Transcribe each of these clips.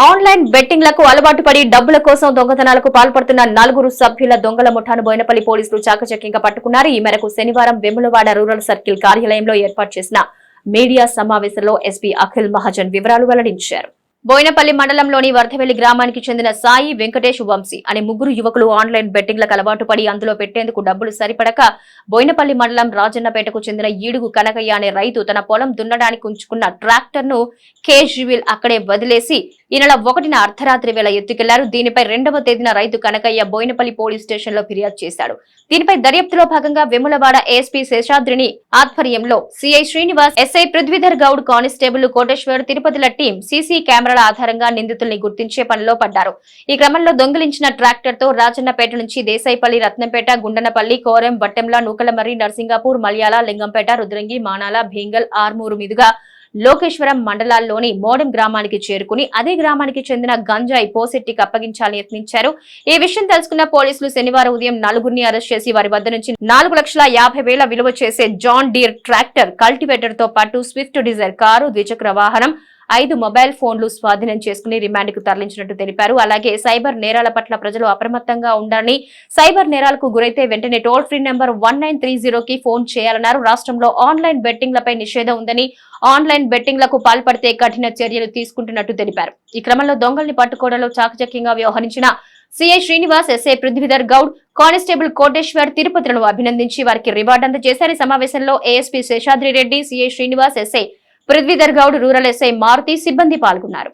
Online బెట్టింగ్లకు అలవాటు పడి డబ్బుల కోసం దొంగతనాలకు పాల్పడుతున్న నలుగురు సభ్యుల దొంగల ముఠాను బోయినపల్లి పోలీసులు చాకచక్యంగా పట్టుకున్నారు. ఈ మేరకు శనివారం వెములవాడ రూరల్ సర్కిల్ కార్యాలయంలో ఏర్పాటు చేసిన మీడియా సమావేశంలో ఎస్పీ అఖిల్ మహాజన్ వివరాలు వెల్లడించారు. బోయినపల్లి మండలంలోని వర్ధవెల్లి గ్రామానికి చెందిన సాయి వెంకటేష్ వంశీ అనే ముగ్గురు యువకులు ఆన్లైన్ బెట్టింగ్లకు అలవాటు పడి అందులో పెట్టేందుకు డబ్బులు సరిపడక బోయినపల్లి మండలం రాజన్నపేటకు చెందిన ఈడుగు కనకయ్య అనే రైతు తన పొలం దున్నడానికి ఉంచుకున్న ట్రాక్టర్ను కేజ్రీవిల్ అక్కడే వదిలేసి ఈ నెల ఒకటిన అర్ధరాత్రి వేళ ఎత్తుకెళ్ళారు. దీనిపై రెండవ తేదీన రైతు కనకయ్య బోయినపల్లి పోలీస్ స్టేషన్లో ఫిర్యాదు చేశాడు. దీనిపై దర్యాప్తులో భాగంగా వెములవాడ ఏఎస్పీ శేషాద్రిని ఆధ్వర్యంలో CI Srinivas SI Prithvidhar Goud constable Koteshwar తిరుపతిల team CC కెమెరాల ఆధారంగా నిందితుల్ని గుర్తించే పనిలో పడ్డారు. ఈ క్రమంలో దొంగిలించిన ట్రాక్టర్తో రాజన్నపేట నుంచి దేశాయిపల్లి రత్నంపేట గుండనపల్లి కోరం బట్టెంల నూకలమర్రి నర్సింగాపూర్ మలయాళ లింగంపేట రుద్రంగి మానాల భీంగల్ ఆర్మూరు మీదుగా లోకేశ్వరం మండలాల్లోని మోడెం గ్రామానికి చేరుకుని అదే గ్రామానికి చెందిన గంజాయి పోసెట్టికి అప్పగించాలని యత్నించారు. ఈ విషయం తెలుసుకున్న పోలీసులు శనివారం ఉదయం నలుగురిని అరెస్ట్ చేసి వారి వద్ద నుంచి నాలుగు లక్షల యాభై వేల విలువ చేసే జాన్ డీర్ ట్రాక్టర్ కల్టివేటర్తో పాటు స్విఫ్ట్ డిజైర్ కారు ద్విచక్ర వాహనం ఐదు మొబైల్ ఫోన్లు స్వాధీనం చేసుకుని రిమాండ్కు తరలించినట్టు తెలిపారు. అలాగే సైబర్ నేరాల పట్ల ప్రజలు అప్రమత్తంగా ఉండాలని సైబర్ నేరాలకు గురైతే వెంటనే toll free number one nine three కి ఫోన్ చేయాలన్నారు. రాష్ట్రంలో ఆన్లైన్ బెట్టింగ్లపై నిషేధం ఉందని ఆన్లైన్ బెట్టింగ్లకు పాల్పడితే కఠిన చర్యలు తీసుకుంటున్నట్టు తెలిపారు. ఈ క్రమంలో దొంగల్ని పట్టుకోవడంలో చాకచక్యంగా వ్యవహరించిన CI Srinivas SI Prithvidhar Goud constable Koteshwar తిరుపతులను అభినందించి వారికి రివార్డు అందజేశారు. ఈ సమావేశంలో ASP Seshadri Reddy CI Srinivas SI Prithvidhar Goud rural SI Maruthi సిబ్బంది పాల్గొన్నారు.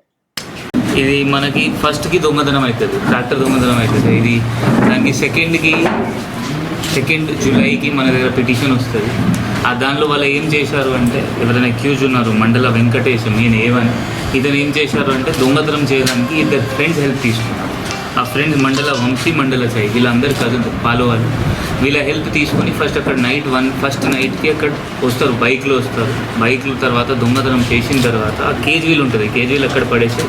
ఇది మనకి ఫస్ట్కి దొంగతనం అవుతుంది ట్రాక్టర్ దొంగతనం అవుతుంది ఇది దానికి సెకండ్కి సెకండ్ జూలైకి మన దగ్గర పిటిషన్ వస్తుంది. ఆ దానిలో వాళ్ళు ఏం చేశారు అంటే ఎవరైనా అక్యూజ్ ఉన్నారు మండల వెంకటేశం నేను ఏవని ఇతను ఏం చేశారు అంటే దొంగతనం చేయడానికి ఇద్దరు ఫ్రెండ్స్ హెల్ప్ తీసుకున్నారు. ఆ ఫ్రెండ్స్ మండల వంశీ మండల సాయి వీళ్ళందరూ కజిన్స్ ఫాలో వాళ్ళు. వీళ్ళ హెల్ప్ తీసుకొని ఫస్ట్ అక్కడ నైట్ వన్ ఫస్ట్ నైట్కి అక్కడ వస్తారు బైక్లో వస్తారు. బైక్లు తర్వాత దొంగతనం చేసిన తర్వాత ఆ కేజీలు ఉంటుంది కేజీలు అక్కడ పడేసి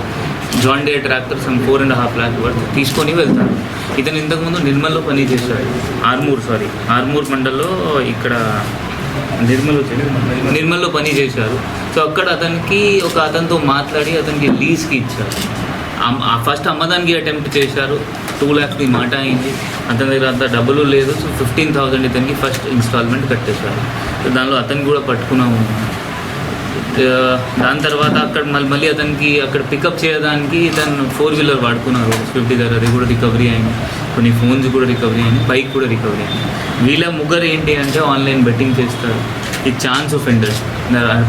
John Deere tractor some four and half lakh worth తీసుకొని వెళ్తారు. ఇతను ఇంతకుముందు నిర్మల్లో పని చేశాడు. ఆర్మూర్ సారీ ఆర్మూర్ మండల్లో ఇక్కడ నిర్మల్ వచ్చి- నిర్మల్లో. పని చేశారు. సో అక్కడ అతనికి ఒక అతనితో మాట్లాడి అతనికి లీజ్కి ఇచ్చారు. ఫస్ట్ అమ్మదానికి అటెంప్ట్ చేశారు. టూ ల్యాక్స్ మీ మాట అయింది. అతని దగ్గర అంత డబ్బులు లేదు. సో ఫిఫ్టీన్ థౌసండ్ ఇతనికి ఫస్ట్ ఇన్స్టాల్మెంట్ కట్టేశారు. సో దానిలో అతను కూడా పట్టుకున్నాము. Uh, దాని తర్వాత అక్కడ మళ్ళీ మళ్ళీ అతనికి అక్కడ పికప్ చేయడానికి తను ఫోర్ వీలర్ వాడుకున్నారు. స్విఫ్ట్ దగ్గర అది కూడా రికవరీ అయింది. కొన్ని ఫోన్స్ కూడా రికవరీ అయింది. బైక్ కూడా రికవరీ అయింది. వీళ్ళ ముగ్గురు ఏంటి అంటే ఆన్లైన్ బెట్టింగ్ చేస్తారు. ఈ ఛాన్స్ ఒఫెండర్స్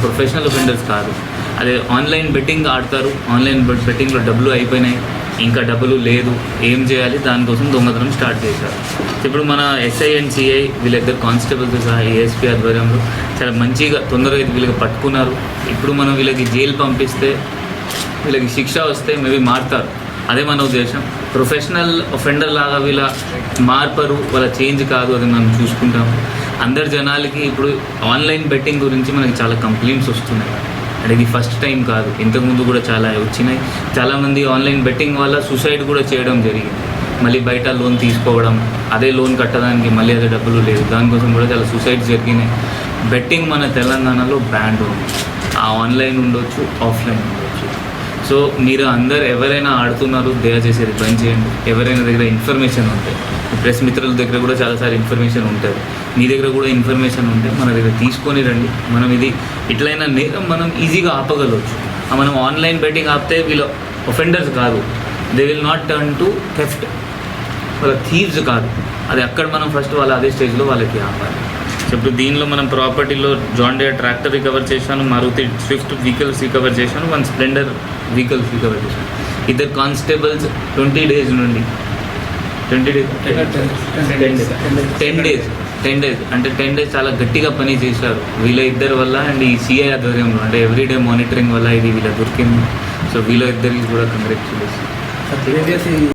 ప్రొఫెషనల్ ఒఫెండర్స్ కాదు. అదే ఆన్లైన్ బెట్టింగ్ ఆడతారు. ఆన్లైన్ బెట్టింగ్లో డబ్బులు అయిపోయినాయి. ఇంకా డబ్బులు లేదు. ఏం చేయాలి? దానికోసం దొంగతనం స్టార్ట్ చేశారు. ఇప్పుడు మన ఎస్ఐ అండ్ సిఐ వీళ్ళిద్దరు కానిస్టేబుల్స్ సహా ఏఎస్పీ ఆధ్వర్యంలో చాలా మంచిగా తొందరగా ఇది వీళ్ళకి పట్టుకున్నారు. ఇప్పుడు మనం వీళ్ళకి జైలు పంపిస్తే వీళ్ళకి శిక్ష వస్తే మేబీ మారుతారు. అదే మన ఉద్దేశం. ప్రొఫెషనల్ ఒఫెండర్ లాగా వీళ్ళ మార్పరు వాళ్ళ చేంజ్ కాదు అది మనం చూసుకుంటాము. అందరు జనాలకి ఇప్పుడు ఆన్లైన్ బెట్టింగ్ గురించి మనకి చాలా కంప్లైంట్స్ వస్తున్నాయి. అంటే ఇది ఫస్ట్ టైం కాదు. ఇంతకుముందు కూడా చాలా వచ్చినాయి. చాలామంది ఆన్లైన్ బెట్టింగ్ వల్ల సూసైడ్ కూడా చేయడం జరిగింది. మళ్ళీ బయట లోన్ తీసుకోవడం అదే లోన్ కట్టడానికి మళ్ళీ అదే డబ్బులు లేదు దానికోసం కూడా చాలా సూసైడ్ జరిగినాయి. బెట్టింగ్ మన తెలంగాణలో బ్యాండ్ ఉంది. ఆ ఆన్లైన్ ఉండొచ్చు ఆఫ్లైన్ ఉండొచ్చు. సో మీరు అందరు ఎవరైనా ఆడుతున్నారు దయచేసి ఇది బంద్ చేయండి. ఎవరైనా దగ్గర ఇన్ఫర్మేషన్ ఉంటే. ప్రెస్ మిత్రుల దగ్గర కూడా చాలాసార్లు ఇన్ఫర్మేషన్ ఉంటుంది. మీ దగ్గర కూడా ఇన్ఫర్మేషన్ ఉంటే మన దగ్గర తీసుకొని రండి. మనం ఇది ఇట్లయినా నేరం మనం ఈజీగా ఆపగలవచ్చు. ఆ మనం ఆన్లైన్ బెట్టింగ్ ఆపితే వీళ్ళు ఒఫెండర్స్ కాదు. They will not turn to theft వాళ్ళ థీవ్స్ కాదు. అది అక్కడ మనం ఫస్ట్ వాళ్ళ అదే స్టేజ్లో వాళ్ళకి ఆపాలి. సో ఇప్పుడు దీనిలో మనం ప్రాపర్టీలో జాన్ డే ట్రాక్టర్ రికవర్ చేశాను మారుతి స్విఫ్ట్ వెహికల్స్ రికవర్ చేశాను వన్ స్ప్లెండర్ వెహికల్స్ రికవర్ చేశాను. ఇద్దరు కానిస్టేబుల్స్ ట్వంటీ డేస్ నుండి. Twenty days ten days ten days అంటే టెన్ డేస్ చాలా గట్టిగా పని చేశారు. వీళ్ళ ఇద్దరి వల్ల అండ్ ఈ సిఐ ఆధ్వర్యంలో అంటే ఎవ్రీడే మానిటరింగ్ వల్ల ఇది వీళ్ళ దొరికింది. సో వీళ్ళ ఇద్దరికి కూడా కంగ్రాచులేషన్